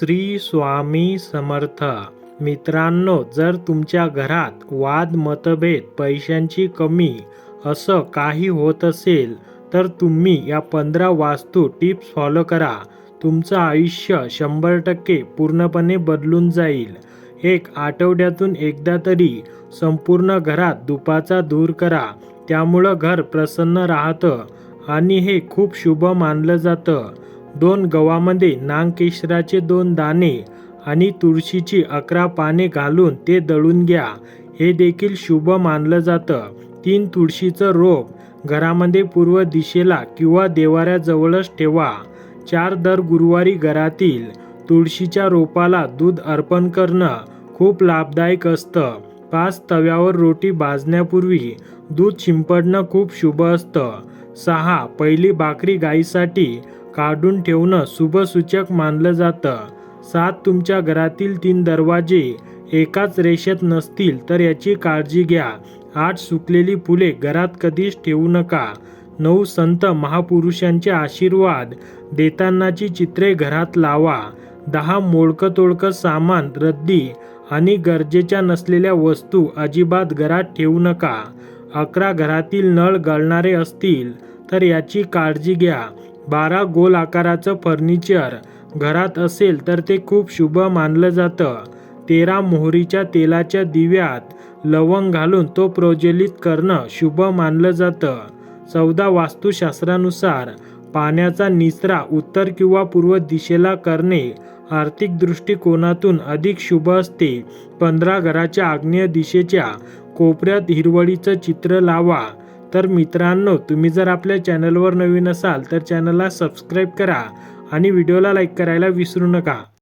श्री स्वामी समर्थ. मित्रांनो जर तुमच्या घरात वाद मतभेद पैशांची कमी असं काही होत असेल तर तुम्ही या पंधरा वास्तू टिप्स फॉलो करा. तुमचं आयुष्य शंभर टक्के पूर्णपणे बदलून जाईल. एक आठवड्यातून एकदा तरी संपूर्ण घरात दुपाचा दूर करा. त्यामुळं घर प्रसन्न राहतं आणि हे खूप शुभ मानलं जातं. दोन गव्हामध्ये नागकेशराचे दोन दाणे आणि तुळशीची अकरा पाने घालून ते दळून घ्या. हे देखील शुभ मानलं जातं. तीन तुळशीचं रोप घरामध्ये पूर्व दिशेला किंवा देवाऱ्याजवळच ठेवा. चार दर गुरुवारी घरातील तुळशीच्या रोपाला दूध अर्पण करणं खूप लाभदायक असतं. पाच तव्यावर रोटी भाजण्यापूर्वी दूध शिंपडणं खूप शुभ असतं. सहा पहिली भाकरी गाईसाठी काढून ठेवणं शुभसूचक मानलं जातं. सात तुमच्या घरातील तीन दरवाजे एकाच रेषेत नसतील तर याची काळजी घ्या. आठ सुकलेली फुले घरात कधीच ठेवू नका. नऊ संत महापुरुषांचे आशीर्वाद देतानाची चित्रे घरात लावा. दहा मोडकं तोडकं सामान रद्दी आणि गरजेच्या नसलेल्या वस्तू अजिबात घरात ठेवू नका. अकरा घरातील नळ गळणारे असतील तर याची काळजी घ्या. बारा गोल आकाराचं फर्निचर घरात असेल तर ते खूप शुभ मानलं जातं. तेरा मोहरीच्या तेलाच्या दिव्यात लवंग घालून तो प्रज्वलित करणं शुभ मानलं जातं. चौदा वास्तुशास्त्रानुसार पाण्याचा निचरा उत्तर किंवा पूर्व दिशेला करणे आर्थिक दृष्टिकोनातून अधिक शुभ असते. पंधरा घराच्या आग्नेय दिशेच्या कोपऱ्यात हिरवळीचं चित्र लावा. तर मित्रांनो तुम्ही जर आपल्या चॅनलवर नवीन असाल तर चॅनलला सबस्क्राईब करा आणि व्हिडिओला लाईक करायला विसरू नका.